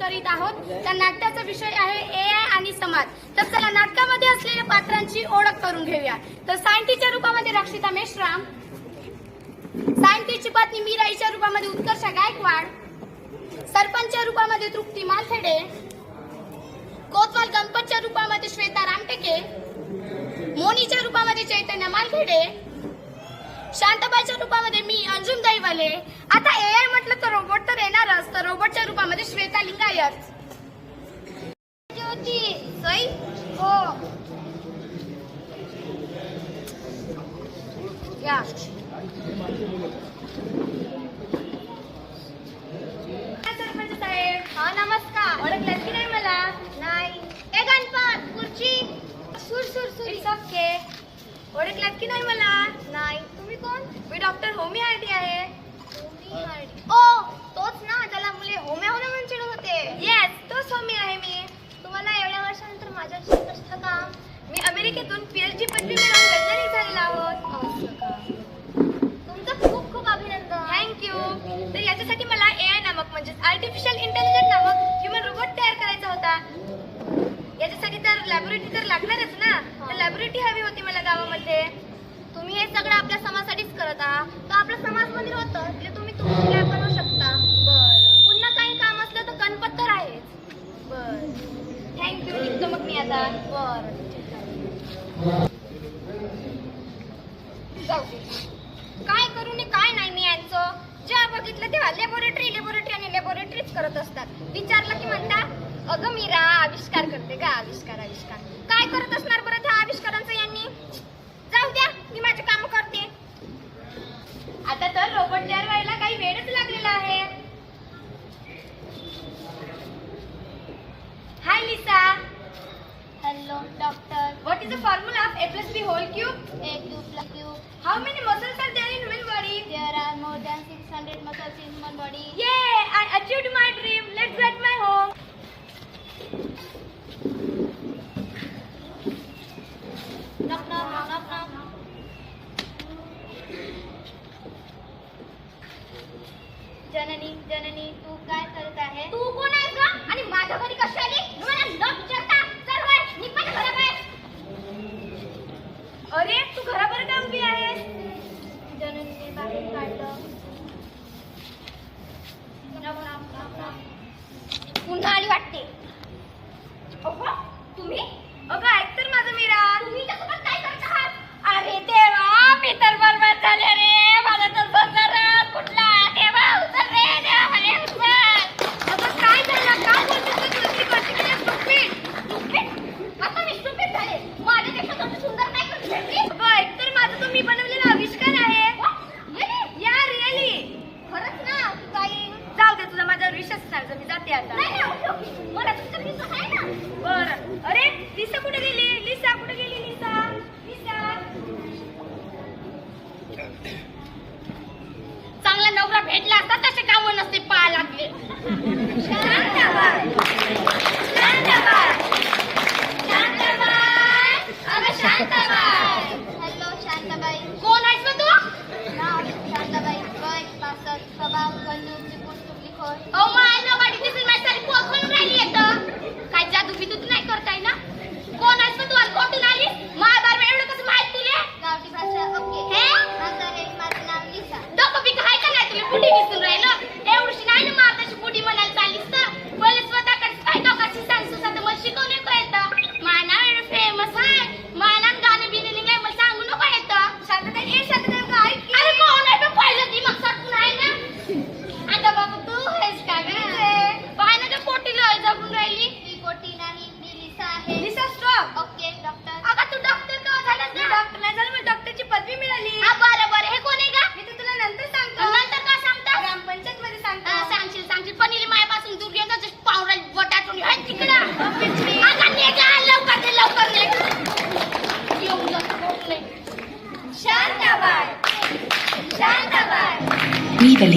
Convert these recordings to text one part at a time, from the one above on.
करीत आहोत. त्या नाट्याचा विषय आहे ए आय आणि समाज. तर चला नाटकामध्ये असलेल्या पात्रांची ओळख करून घेऊया. तर सायंटीच्या रूपामध्ये रक्षिता मेश्राम. सायंटीची पत्नी मीराईच्या रूपामध्ये उत्कर्ष गायकवाड. सरपंचच्या रूपामध्ये तृप्ती मालखेडे कोतवाल गणपतच्या रूपामध्ये श्वेता रामटेके. मोनीच्या रूपामध्ये चैतन्य मालखेडे शांताबाईच्या रूपामध्ये मी अंजुम दैवाले आता ए म्हटलं तर रोबोट तर येणारच तर रोबोटच्या रूपामध्ये श्वेता लिंगायत. ज्योती सई हो. या. सरपंच साहेब. हा नमस्कार. ओळखल्यात की नाही मला? नाही. ए गणपत खुर्ची. सुर सुर सुर. इट्स ओके ओळखल्यात की नाही मला? डॉक्टर होमी हार्डी आहे. ओ तोच ना ज्याला मुले होमे होमे म्हणून चिडत होते येस तोच होमी आहे मी. तुम्हाला एवढ्या वर्षानंतर माझ्याशी कसं काम मी अमेरिकेतून पीएचडी पदवी मिळवून वैज्ञानिक झालेला आहोत. तुमचं खूप खूप अभिनंदन. थँक्यू तर याच्यासाठी मला ए आय नामक म्हणजेच आर्टिफिशियल इंटेलिजन्स नामक ह्युमन रोबोट तयार करायचा होता. याच्यासाठी तर लॅबोरेटरी तर लागणारच ना. तर लॅबोरेटरी हवी होती मला गावामध्ये. तुम्ही हे सगळं आपल्या समाजासाठीच करत आहात. तर आपलं समाज मंदिर होतं तिथे तुम्ही तुमची काय बनवू शकता? बरं. पुन्हा काही काम असलं तर गणपत तर आहेच. बरं. थँक्यू निघतो मग मी आता. बरं. जाऊ दे. काय करू ने काय नाही मी यांचं. जेव्हा बघितलं तेव्हा लॅबोरेटरी लॅबोरेटरी आणि लॅबोरेटरीच करत असतात. विचारलं की म्हणता अगं मीरा आविष्कार करते का? आविष्कार आविष्कार. काय करत असणार बरं त्या आविष्कारांचं यांनी? मी माझे काम करते आता तर रोबोट तयार व्हायला काही वेळच लागलेला आहे hi Lisa Hello, doctor. What is the formula of A plus B whole cube A cube plus cube. How many muscles are there in human body There are more than 600 muscles in human body. Yay! I achieved my dream. Janani Janani तू काय करत आहे? तू कोण आहेस का आणि माझ्या घरी कशी आली? मला न विचारता चल निघ माझ्या घराबाहेर अरे तू घराबाहेर का उभी आहेस? जननीने बाहेर काढलं. पुन्हा आली वाटते. अहो, तुम्ही? अगं ऐक तर माझं मीरा तुम्ही त्यासोबत काय करत आहात? अरे देवा मी तर बरबाद झाले रे. मला तर संसारात कुठला देवा उचल रे देवा मला उचल अगं काय झालं काय बोलतेस तू दुसरी गोष्ट केली stupid? Stupid? आता मी stupid झाले माझ्यापेक्षा तुझं सुंदर नाही करू शकली अगं ऐक तर माझं तुम्ही बनवलेला आविष्कार आहे या रिअली खरंच ना काही जाऊ दे तुझा माझ्यावर विश्वास आता. बरं. अरे लिसा कुठे गेली? लिसा कुठे गेली लिसा? लिसा. चांगला नवरा भेटला असता तसे काम नसते पाहा लागले.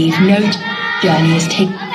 believe no journey is taken.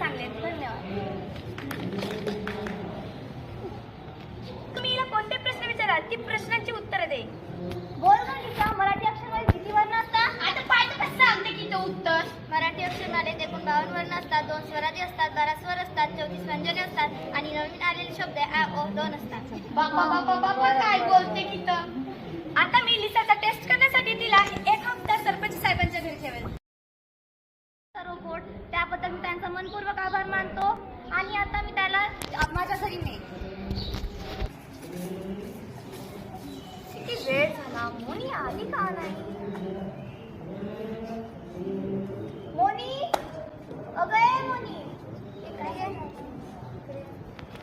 चांगले धन्यवाद. तुम्ही हिला कोणते प्रश्न विचारा ती प्रश्नांची उत्तर दे. बोल गीता मराठी अक्षरमाले किती वर्ण असतात? आता सांगते की तो उत्तर. मराठी अक्षरमाले एकूण बावन्न वर्ण असतात दोन स्वरादी असतात बारा स्वर असतात चौतीस व्यंजने असतात आणि नवीन आलेले शब्द आ ओ दोन असतात. बाबा बाबा बाबा काय बोलते की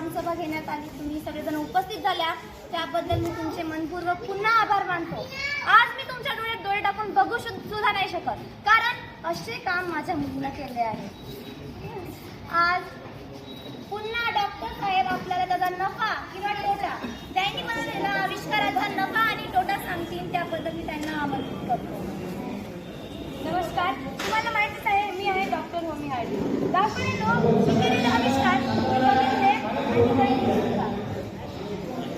ग्रामसभा घेण्यात आली. तुम्ही सगळेजण उपस्थित झाल्या. त्याबद्दल मी तुमचे मनपूर्वक पुन्हा आभार मानतो. आज मी तुमच्या डोळ्यात डोळे टाकून बघू सुद्धा नाही शकत. कारण असे काम माझ्या मुलीनं केले आहे. आज पुन्हा डॉक्टर साहेब आपल्याला त्याचा नफा किंवा तोटा त्यांनी बनवलेला आविष्काराचा नफा आणि तोटा सांगतील त्याबद्दल मी त्यांना आमंत्रित करतो. नमस्कार. तुम्हाला माहितीच आहे मी आहे डॉक्टर होमी हार्डी गावकडे लोक आविष्कार हे बघितले आणि काही सुद्धा.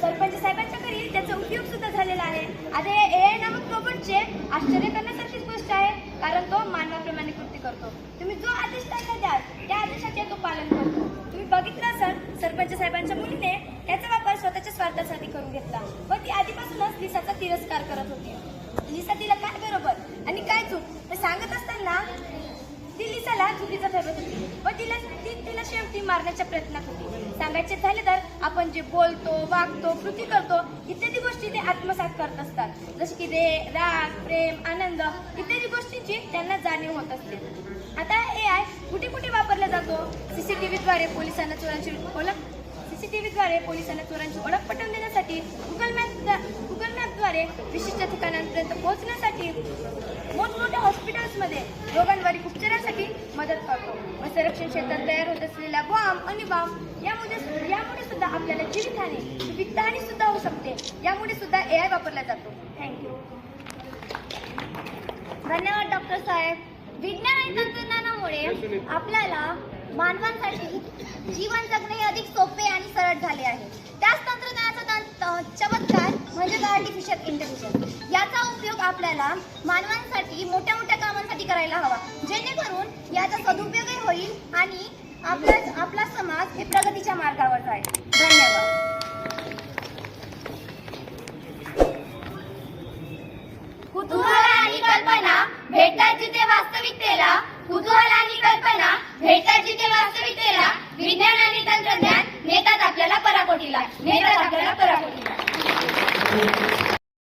सरपंच साहेबांच्या घरी त्याचा उपयोग सुद्धा झालेला आहे आता हे ए आय नामक रोबोटचे आश्चर्य करण्यासारखीच गोष्ट आहे कारण तो मानवाप्रमाणे कृती करतो. तुम्ही जो आदेश त्यांना द्याल त्या आदेशाचे तो पालन करतो. तुम्ही बघितलं असाल सरपंच साहेबांच्या मुलीने त्याचा वापर स्वतःच्या स्वार्थासाठी करून घेतला. व ती आधीपासूनच लिसाचा तिरस्कार करत होती. लिसा तिला काय बरोबर? आणि काय चूक? हे सांगत असताना ती चुकीचा चुकीचं ठरवत होती. व तिला ती तिला शेवटी मारण्याच्या प्रयत्नात होती. सांगायचे झाले तर आपण जे बोलतो वागतो कृती करतो इत्यादी गोष्टी ते आत्मसात करत असतात. जसे की रे राग प्रेम आनंद इत्यादी गोष्टींची त्यांना जाणीव होत असते. आता ए आय कुठे कुठे वापरला जातो? सीसीटीव्हीद्वारे पोलिसांना चोरांची ओळख सीसीटीव्हीद्वारे पोलिसांना चोरांची ओळख पटवून देण्यासाठी गुगल मॅप गुगल मॅपद्वारे विशिष्ट ठिकाणांपर्यंत पोहोचण्यासाठी मोठमोठ्या हॉस्पिटल्समध्ये रोगांवरील उपचारासाठी मदत करतो. व संरक्षण क्षेत्रात तयार होत असलेल्या बॉम्ब आणि बॉम्ब यामुळे यामुळे सुद्धा आपल्याला जीवितहानी वित्तहानी सुद्धा होऊ शकते. यामुळे सुद्धा ए आय वापरला जातो. थँक्यू धन्यवाद डॉक्टर साहेब. विज्ञान आणि तंत्रज्ञानामुळे आपल्याला मानवांसाठी जीवन जगणे हे अधिक सोपे आणि सरळ झाले आहे. त्याच तंत्रज्ञानाचा चमत्कार म्हणजे आर्टिफिशियल इंटेलिजन्स याचा उपयोग आपल्याला मानवांसाठी मोठ्या मोठ्या कामांसाठी करायला हवा. जेणेकरून याचा सदुपयोगही होईल आणि आपला आपला समाज हे प्रगतीच्या मार्गावर जाईल. धन्यवाद. कुतूहल आणि कल्पना भेटतात जिथे वास्तविकतेला कुतूहल आणि कल्पना भेटतात जिथे वास्तविकतेला विज्ञान आणि तंत्रज्ञान नेतात आपल्याला पराकोटीला. नेतात आपल्याला पराकोटीला.